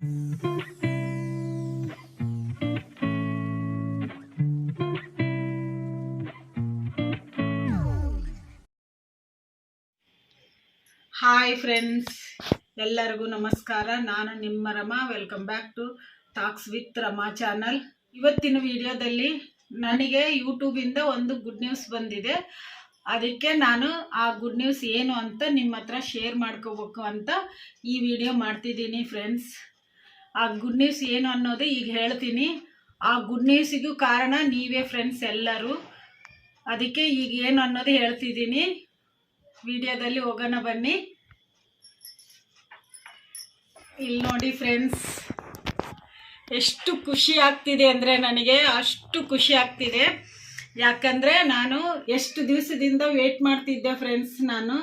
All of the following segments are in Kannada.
ಹಾಯ್ ಫ್ರೆಂಡ್ಸ್ ಎಲ್ಲರಿಗೂ ನಮಸ್ಕಾರ. ನಾನು ನಿಮ್ಮ Rama. Welcome back to talks with Rama channel ಇವತ್ತಿನ ವಿಡಿಯೋದಲ್ಲಿ ನನಗೆ ಯೂಟ್ಯೂಬಿಂದ ಒಂದು ಗುಡ್ ನ್ಯೂಸ್ ಬಂದಿದೆ. ಅದಕ್ಕೆ ನಾನು ಆ ಗುಡ್ ನ್ಯೂಸ್ ಏನು ಅಂತ ನಿಮ್ಮ ಹತ್ರ ಶೇರ್ ಮಾಡ್ಕೋಬೇಕು ಅಂತ ಈ ವಿಡಿಯೋ ಮಾಡ್ತಿದ್ದೀನಿ ಫ್ರೆಂಡ್ಸ್ ಆ ಗುಡ್ ನ್ಯೂಸ್ ಏನು ಅನ್ನೋದು ಈಗ ಹೇಳ್ತೀನಿ. ಆ ಗುಡ್ ನ್ಯೂಸಿಗೂ ಕಾರಣ ನೀವೇ ಫ್ರೆಂಡ್ಸ್ ಎಲ್ಲರೂ. ಅದಕ್ಕೆ ಈಗ ಏನು ಅನ್ನೋದು ಹೇಳ್ತಿದ್ದೀನಿ. ವಿಡಿಯೋದಲ್ಲಿ ಹೋಗೋಣ ಬನ್ನಿ. ಇಲ್ಲಿ ನೋಡಿ ಫ್ರೆಂಡ್ಸ್ ಎಷ್ಟು ಖುಷಿ ಆಗ್ತಿದೆ ಅಂದರೆ ನನಗೆ ಅಷ್ಟು ಖುಷಿ ಆಗ್ತಿದೆ. ಯಾಕಂದರೆ ನಾನು ಎಷ್ಟು ದಿವಸದಿಂದ ವೇಟ್ ಮಾಡ್ತಿದ್ದೆ ಫ್ರೆಂಡ್ಸ್ ನಾನು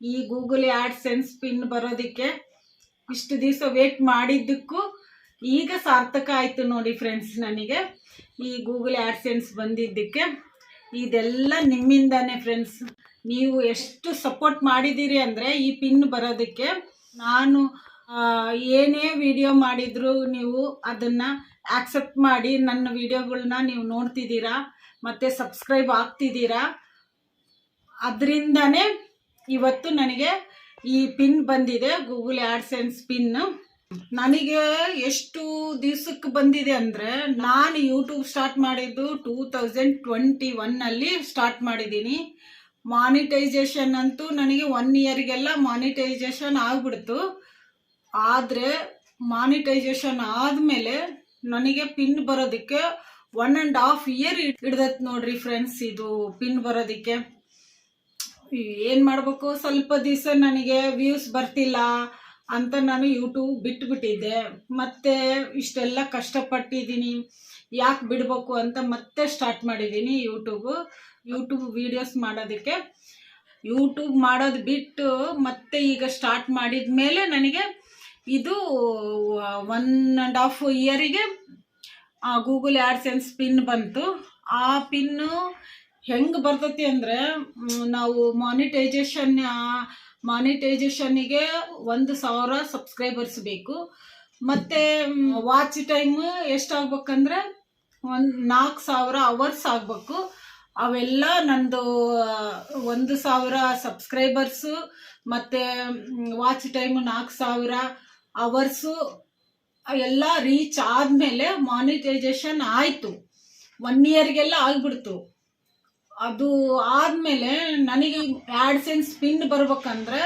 ಈ ಗೂಗಲ್ ಆ್ಯಡ್ ಸೆನ್ಸ್ ಪಿನ್ ಬರೋದಕ್ಕೆ. ಇಷ್ಟು ದಿವಸ ವೇಟ್ ಮಾಡಿದ್ದಕ್ಕೂ ಈಗ ಸಾರ್ಥಕ ಆಯಿತು ನೋಡಿ ಫ್ರೆಂಡ್ಸ್ ನನಗೆ. ಈ ಗೂಗಲ್ ಆ್ಯಡ್ಸೆನ್ಸ್ ಬಂದಿದ್ದಕ್ಕೆ. ಇದೆಲ್ಲ ನಿಮ್ಮಿಂದನೇ ಫ್ರೆಂಡ್ಸ್ ನೀವು ಎಷ್ಟು ಸಪೋರ್ಟ್ ಮಾಡಿದ್ದೀರಿ ಅಂದರೆ ಈ ಪಿನ್ ಬರೋದಕ್ಕೆ ನಾನು ಏನೇ ವಿಡಿಯೋ ಮಾಡಿದರೂ ನೀವು ಅದನ್ನು ಆಕ್ಸೆಪ್ಟ್ ಮಾಡಿ ನನ್ನ ವಿಡಿಯೋಗಳನ್ನ ನೀವು ನೋಡ್ತಿದ್ದೀರಾ, ಮತ್ತು ಸಬ್ಸ್ಕ್ರೈಬ್ ಆಗ್ತಿದ್ದೀರಾ, ಅದರಿಂದನೇ ಇವತ್ತು ನನಗೆ ಈ ಪಿನ್ ಬಂದಿದೆ ಗೂಗಲ್ ಆ್ಯಡ್ಸೆನ್ಸ್ ಪಿನ್ ನನಗೆ ಎಷ್ಟು ದಿವಸಕ್ಕೆ ಬಂದಿದೆ ಅಂದರೆ, ನಾನು ಯೂಟ್ಯೂಬ್ ಸ್ಟಾರ್ಟ್ ಮಾಡಿದ್ದು ಟೂ ತೌಸಂಡ್ ಟ್ವೆಂಟಿ ಒನ್ನಲ್ಲಿ ಸ್ಟಾರ್ಟ್ ಮಾಡಿದ್ದೀನಿ. ಮಾನಿಟೈಸೇಷನ್ ಅಂತೂ ನನಗೆ ಒನ್ ಇಯರ್ಗೆಲ್ಲ ಮಾನಿಟೈಸೇಷನ್ ಆಗ್ಬಿಡ್ತು. ಆದರೆ ಮಾನಿಟೈಸೇಷನ್ ಆದಮೇಲೆ ನನಗೆ ಪಿನ್ ಬರೋದಕ್ಕೆ ಒನ್ ಆ್ಯಂಡ್ ಹಾಫ್ ಇಯರ್ ಹಿಡ್ದತ್ ನೋಡ್ರಿ ಫ್ರೆಂಡ್ಸ್ ಇದು ಪಿನ್ ಬರೋದಕ್ಕೆ. ಏನು ಮಾಡಬೇಕು? ಸ್ವಲ್ಪ ದಿವಸ ನನಗೆ ವ್ಯೂಸ್ ಬರ್ತಿಲ್ಲ ಅಂತ ನಾನು ಯೂಟ್ಯೂಬ್ ಬಿಟ್ಟುಬಿಟ್ಟಿದ್ದೆ ಮತ್ತೆ ಇಷ್ಟೆಲ್ಲ ಕಷ್ಟಪಟ್ಟಿದ್ದೀನಿ. ಯಾಕೆ ಬಿಡಬೇಕು ಅಂತ ಮತ್ತೆ ಸ್ಟಾರ್ಟ್ ಮಾಡಿದ್ದೀನಿ ಯೂಟ್ಯೂಬು ಯೂಟ್ಯೂಬ್ ವೀಡಿಯೋಸ್ ಮಾಡೋದಕ್ಕೆ. ಯೂಟ್ಯೂಬ್ ಮಾಡೋದು ಬಿಟ್ಟು ಮತ್ತೆ ಈಗ ಸ್ಟಾರ್ಟ್ ಮಾಡಿದ ಮೇಲೆ ನನಗೆ ಇದು ಒನ್ ಆ್ಯಂಡ್ ಹಾಫ್ ಇಯರಿಗೆ ಗೂಗಲ್ ಆ್ಯಡ್ಸೆನ್ಸ್ ಪಿನ್ ಬಂತು. ಆ ಪಿನ್ನು ಹೆಂಗೆ ಬರ್ತೈತಿ ಅಂದರೆ ನಾವು ಮಾನಿಟೈಸೇಷನ್ ಮಾನಿಟೈಜೇಷನ್ನಿಗೆ ಒಂದು ಸಾವಿರ ಸಬ್ಸ್ಕ್ರೈಬರ್ಸ್ ಬೇಕು. ಮತ್ತು ವಾಚ್ ಟೈಮ್ ಎಷ್ಟಾಗ್ಬೇಕಂದ್ರೆ ಒಂದು ನಾಲ್ಕು ಸಾವಿರ ಅವರ್ಸ್ ಆಗಬೇಕು. ಅವೆಲ್ಲ ನಂದು, ಒಂದು ಸಾವಿರ ಸಬ್ಸ್ಕ್ರೈಬರ್ಸು ಮತ್ತು ವಾಚ್ ಟೈಮ್ ನಾಲ್ಕು ಸಾವಿರ ಅವರ್ಸು ಎಲ್ಲ ರೀಚ್ ಆದಮೇಲೆ ಮಾನಿಟೈಸೇಷನ್ ಆಯಿತು. ಒನ್ ಇಯರ್ಗೆಲ್ಲ ಆಗಿಬಿಡ್ತು. ಅದು ಆದಮೇಲೆ ನನಗೆ ಆ್ಯಡ್ಸೆನ್ಸ್ ಪಿನ್ ಬರ್ಬೇಕಂದ್ರೆ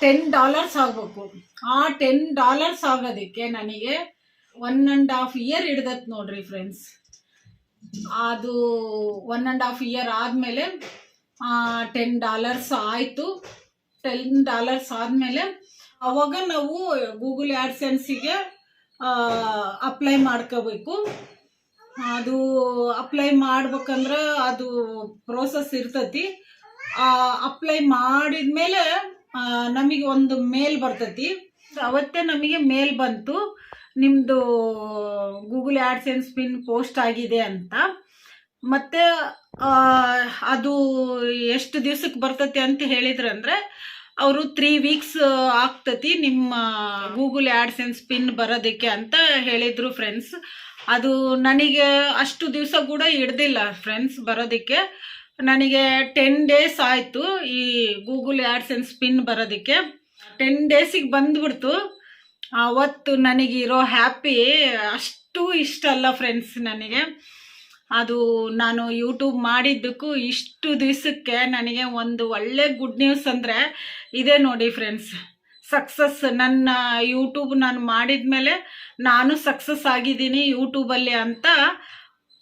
ಟೆನ್ ಡಾಲರ್ಸ್ ಆಗಬೇಕು. ಆ ಟೆನ್ ಡಾಲರ್ಸ್ ಆಗೋದಕ್ಕೆ ನನಗೆ ಒನ್ ಆ್ಯಂಡ್ ಹಾಫ್ ಇಯರ್ ಹಿಡ್ದತ್ ನೋಡ್ರಿ ಫ್ರೆಂಡ್ಸ್ ಅದು ಒನ್ ಆ್ಯಂಡ್ ಹಾಫ್ ಇಯರ್ ಆದಮೇಲೆ ಟೆನ್ ಡಾಲರ್ಸ್ ಆಯಿತು. ಟೆನ್ ಡಾಲರ್ಸ್ ಆದಮೇಲೆ ಅವಾಗ ನಾವು ಗೂಗಲ್ ಆ್ಯಡ್ಸೆನ್ಸಿಗೆ ಅಪ್ಲೈ ಮಾಡ್ಕೋಬೇಕು. ಅದು ಅಪ್ಲೈ ಮಾಡ್ಬೇಕಂದ್ರೆ ಅದು ಪ್ರೋಸೆಸ್ ಇರ್ತೈತಿ. ಅಪ್ಲೈ ಮಾಡಿದ ಮೇಲೆ ನಮಗೆ ಒಂದು ಮೇಲ್ ಬರ್ತತಿ. ಅವತ್ತೇ ನಮಗೆ ಮೇಲ್ ಬಂತು. ನಿಮ್ಮದು ಗೂಗಲ್ ಆ್ಯಡ್ಸೆನ್ಸ್ ಪಿನ್ ಪೋಸ್ಟ್ ಆಗಿದೆ ಅಂತ. ಮತ್ತು ಅದು ಎಷ್ಟು ದಿವ್ಸಕ್ಕೆ ಬರ್ತತಿ ಅಂತ ಹೇಳಿದ್ರಂದ್ರೆ ಅವರು ತ್ರೀ ವೀಕ್ಸ್ ಆಗ್ತತಿ ನಿಮ್ಮ ಗೂಗಲ್ ಆ್ಯಡ್ಸೆನ್ಸ್ ಪಿನ್ ಬರೋದಕ್ಕೆ ಅಂತ ಹೇಳಿದರು ಫ್ರೆಂಡ್ಸ್ ಅದು ನನಗೆ ಅಷ್ಟು ದಿವಸ ಕೂಡ ಹಿಡ್ದಿಲ್ಲ ಫ್ರೆಂಡ್ಸ್ ಬರೋದಕ್ಕೆ. ನನಗೆ ಟೆನ್ ಡೇಸ್ ಆಯಿತು ಈ ಗೂಗಲ್ ಆ್ಯಡ್ಸ್ ಆ್ಯಂಡ್ ಸ್ಪಿನ್ ಬರೋದಕ್ಕೆ. ಟೆನ್ ಡೇಸಿಗೆ ಬಂದ್ಬಿಡ್ತು. ಅವತ್ತು ನನಗಿರೋ ಹ್ಯಾಪಿ ಅಷ್ಟು ಇಷ್ಟ ಅಲ್ಲ ಫ್ರೆಂಡ್ಸ್ ನನಗೆ. ಅದು ನಾನು ಯೂಟ್ಯೂಬ್ ಮಾಡಿದ್ದಕ್ಕೂ ಇಷ್ಟು ದಿವಸಕ್ಕೆ ನನಗೆ ಒಂದು ಒಳ್ಳೆ ಗುಡ್ ನ್ಯೂಸ್ ಅಂದರೆ ಇದೇ ನೋಡಿ ಫ್ರೆಂಡ್ಸ್ ಸಕ್ಸಸ್ ನನ್ನ ಯೂಟ್ಯೂಬ್ ನಾನು ಮಾಡಿದ ಮೇಲೆ ನಾನು ಸಕ್ಸಸ್ ಆಗಿದ್ದೀನಿ ಯೂಟ್ಯೂಬಲ್ಲಿ ಅಂತ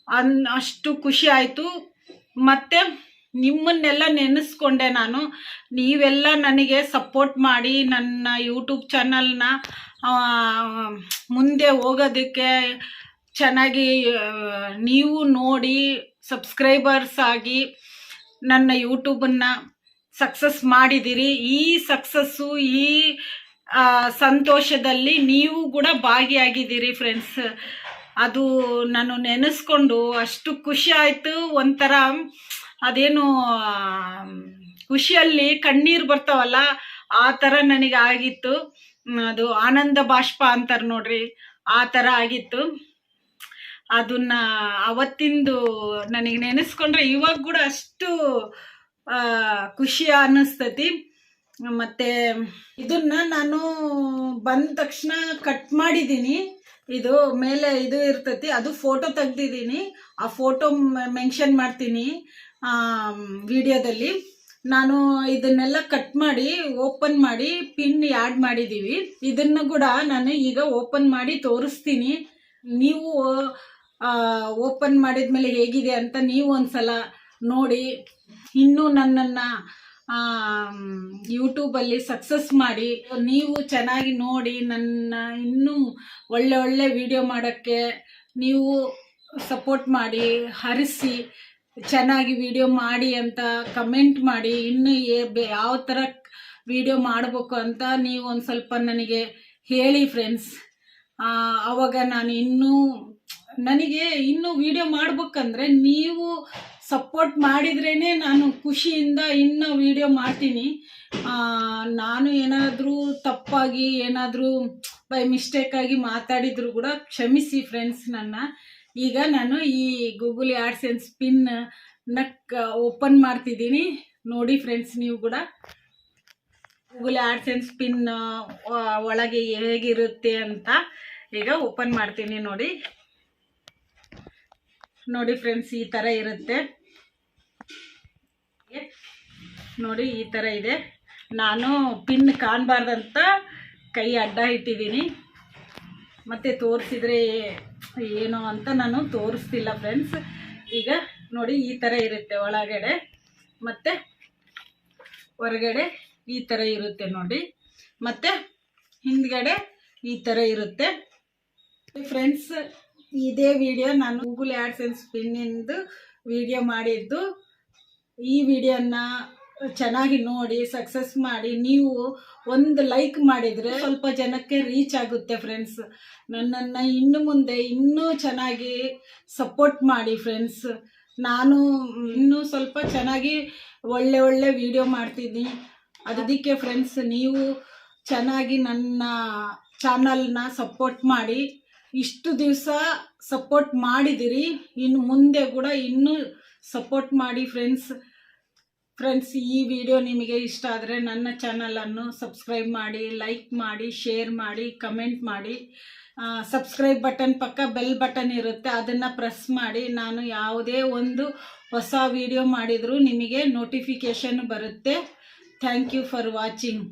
ಅನ್, ಅಷ್ಟು ಖುಷಿ ಆಯಿತು. ಮತ್ತು ನಿಮ್ಮನ್ನೆಲ್ಲ ನೆನೆಸ್ಕೊಂಡೆ ನಾನು. ನೀವೆಲ್ಲ ನನಗೆ ಸಪೋರ್ಟ್ ಮಾಡಿ ನನ್ನ ಯೂಟ್ಯೂಬ್ ಚಾನಲ್ನ ಮುಂದೆ ಹೋಗೋದಕ್ಕೆ ಚೆನ್ನಾಗಿ ನೀವು ನೋಡಿ ಸಬ್ಸ್ಕ್ರೈಬರ್ಸ್ ಆಗಿ ನನ್ನ ಯೂಟ್ಯೂಬನ್ನು ಸಕ್ಸಸ್ ಮಾಡಿದಿರಿ, ಈ ಸಕ್ಸಸ್ಸು ಈ ಸಂತೋಷದಲ್ಲಿ ನೀವು ಕೂಡ ಭಾಗಿಯಾಗಿದ್ದೀರಿ ಫ್ರೆಂಡ್ಸ್ ಅದು ನಾನು ನೆನೆಸ್ಕೊಂಡು ಅಷ್ಟು ಖುಷಿ ಆಯಿತು, ಒಂಥರ ಅದೇನು, ಖುಷಿಯಲ್ಲಿ ಕಣ್ಣೀರು ಬರ್ತಾವಲ್ಲ, ಆ ಥರ ನನಗೆ ಆಗಿತ್ತು. ಅದು ಆನಂದ ಬಾಷ್ಪ ಅಂತಾರೆ ನೋಡ್ರಿ, ಆ ಥರ ಆಗಿತ್ತು. ಅದನ್ನ ಅವತ್ತಿಂದು ನನಗೆ ನೆನೆಸ್ಕೊಂಡ್ರೆ ಇವಾಗ ಕೂಡ ಅಷ್ಟು ಖುಷಿ ಅನ್ನಿಸ್ತತಿ. ಮತ್ತೆ ಇದನ್ನ ನಾನು ಬಂದ ತಕ್ಷಣ ಕಟ್ ಮಾಡಿದ್ದೀನಿ ಇದು ಮೇಲೆ ಇದು ಇರ್ತೈತಿ, ಅದು ಫೋಟೋ ತೆಗ್ದಿದ್ದೀನಿ ಆ ಫೋಟೋ ಮೆನ್ಷನ್ ಮಾಡ್ತೀನಿ ವಿಡಿಯೋದಲ್ಲಿ. ನಾನು ಇದನ್ನೆಲ್ಲ ಕಟ್ ಮಾಡಿ ಓಪನ್ ಮಾಡಿ ಪಿನ್ ಆ್ಯಡ್ ಮಾಡಿದ್ದೀವಿ ಇದನ್ನು ಕೂಡ ನಾನು ಈಗ ಓಪನ್ ಮಾಡಿ ತೋರಿಸ್ತೀನಿ. ನೀವು ಓಪನ್ ಮಾಡಿದ ಮೇಲೆ ಹೇಗಿದೆ ಅಂತ ನೀವು ಒಂದ್ಸಲ ನೋಡಿ. ಇನ್ನೂ ನನ್ನನ್ನು ಯೂಟ್ಯೂಬಲ್ಲಿ ಸಕ್ಸಸ್ ಮಾಡಿ, ನೀವು ಚೆನ್ನಾಗಿ ನೋಡಿ, ನನ್ನ ಇನ್ನೂ ಒಳ್ಳೆ ಒಳ್ಳೆ ವಿಡಿಯೋ ಮಾಡೋಕ್ಕೆ ನೀವು ಸಪೋರ್ಟ್ ಮಾಡಿ, ಹರಿಸಿ, ಚೆನ್ನಾಗಿ ವಿಡಿಯೋ ಮಾಡಿ ಅಂತ ಕಮೆಂಟ್ ಮಾಡಿ, ಇನ್ನು ಯಾವ ಥರ ವಿಡಿಯೋ ಮಾಡಬೇಕು ಅಂತ ನೀವು ಒಂದು ಸ್ವಲ್ಪ ನನಗೆ ಹೇಳಿ ಫ್ರೆಂಡ್ಸ್ ಆವಾಗ ನಾನು ಇನ್ನೂ, ನನಗೆ ಇನ್ನೂ ವಿಡಿಯೋ ಮಾಡ್ಬೇಕಂದ್ರೆ ನೀವು ಸಪೋರ್ಟ್ ಮಾಡಿದ್ರೇ ನಾನು ಖುಷಿಯಿಂದ ಇನ್ನೂ ವಿಡಿಯೋ ಮಾಡ್ತೀನಿ. ನಾನು ಏನಾದರೂ ತಪ್ಪಾಗಿ ಏನಾದರೂ ಬೈ ಮಿಸ್ಟೇಕಾಗಿ ಮಾತಾಡಿದ್ರು ಕೂಡ ಕ್ಷಮಿಸಿ ಫ್ರೆಂಡ್ಸ್ ನನ್ನ. ಈಗ ನಾನು ಈ ಗೂಗಲ್ ಆ್ಯಂಡ್ ಸ್ಪಿನ್ ನಕ್ ಓಪನ್ ಮಾಡ್ತಿದ್ದೀನಿ. ನೋಡಿ ಫ್ರೆಂಡ್ಸ್ ನೀವು ಕೂಡ. ಗೂಗಲ್ ಆ್ಯಂಡ್ ಸ್ಪಿನ್ ಒಳಗೆ ಹೇಗಿರುತ್ತೆ ಅಂತ ಈಗ ಓಪನ್ ಮಾಡ್ತೀನಿ ನೋಡಿ. ನೋಡಿ ಫ್ರೆಂಡ್ಸ್, ಈ ಥರ ಇರುತ್ತೆ. ನೋಡಿ, ಈ ಥರ ಇದೆ. ನಾನು ಪಿನ್ ಕಾಣಬಾರ್ದಂತ ಕೈ ಅಡ್ಡ ಇಟ್ಟಿದ್ದೀನಿ. ಮತ್ತು ತೋರಿಸಿದ್ರೆ ಏನು ಅಂತ ನಾನು ತೋರಿಸ್ತಿಲ್ಲ ಫ್ರೆಂಡ್ಸ್. ಈಗ ನೋಡಿ, ಈ ಥರ ಇರುತ್ತೆ ಒಳಗಡೆ. ಮತ್ತು ಹೊರಗಡೆ ಈ ಥರ ಇರುತ್ತೆ ನೋಡಿ. ಮತ್ತು ಹಿಂದ್ಗಡೆ ಈ ಥರ ಇರುತ್ತೆ. ಫ್ರೆಂಡ್ಸ್ ಇದೇ ವಿಡಿಯೋ ನಾನು ಗೂಗಲ್ ಆ್ಯಡ್ಸೆನ್ಸ್ ಪಿನ್ನಿಂದು ವಿಡಿಯೋ ಮಾಡಿದ್ದು. ಈ ವಿಡಿಯೋನ ಚೆನ್ನಾಗಿ ನೋಡಿ ಸಕ್ಸಸ್ ಮಾಡಿ, ನೀವು ಒಂದು ಲೈಕ್ ಮಾಡಿದರೆ ಸ್ವಲ್ಪ ಜನಕ್ಕೆ ರೀಚ್ ಆಗುತ್ತೆ ಫ್ರೆಂಡ್ಸ್ ನನ್ನನ್ನು ಇನ್ನು ಮುಂದೆ ಇನ್ನೂ ಚೆನ್ನಾಗಿ ಸಪೋರ್ಟ್ ಮಾಡಿ ಫ್ರೆಂಡ್ಸ್ ನಾನು ಇನ್ನೂ ಸ್ವಲ್ಪ ಚೆನ್ನಾಗಿ ಒಳ್ಳೆ ಒಳ್ಳೆ ವಿಡಿಯೋ ಮಾಡ್ತೀನಿ. ಅದಕ್ಕೆ ಫ್ರೆಂಡ್ಸ್ ನೀವು ಚೆನ್ನಾಗಿ ನನ್ನ ಚಾನಲ್ನ ಸಪೋರ್ಟ್ ಮಾಡಿ. ಇಷ್ಟು ದಿವಸ ಸಪೋರ್ಟ್ ಮಾಡಿದಿರಿ. ಇನ್ನು ಮುಂದೆ ಕೂಡ ಇನ್ನೂ ಸಪೋರ್ಟ್ ಮಾಡಿ ಫ್ರೆಂಡ್ಸ್ ಫ್ರೆಂಡ್ಸ್ ಈ ವಿಡಿಯೋ ನಿಮಗೆ ಇಷ್ಟ ಆದರೆ ನನ್ನ ಚಾನಲನ್ನು ಸಬ್ಸ್ಕ್ರೈಬ್ ಮಾಡಿ ಲೈಕ್ ಮಾಡಿ ಶೇರ್ ಮಾಡಿ ಕಮೆಂಟ್ ಮಾಡಿ. ಸಬ್ಸ್ಕ್ರೈಬ್ ಬಟನ್ ಪಕ್ಕ ಬೆಲ್ ಬಟನ್ ಇರುತ್ತೆ. ಅದನ್ನು ಪ್ರೆಸ್ ಮಾಡಿ. ನಾನು ಯಾವುದೇ ಒಂದು ಹೊಸ ವಿಡಿಯೋ ಮಾಡಿದರೂ ನಿಮಗೆ ನೋಟಿಫಿಕೇಷನ್ ಬರುತ್ತೆ. Thank you for watching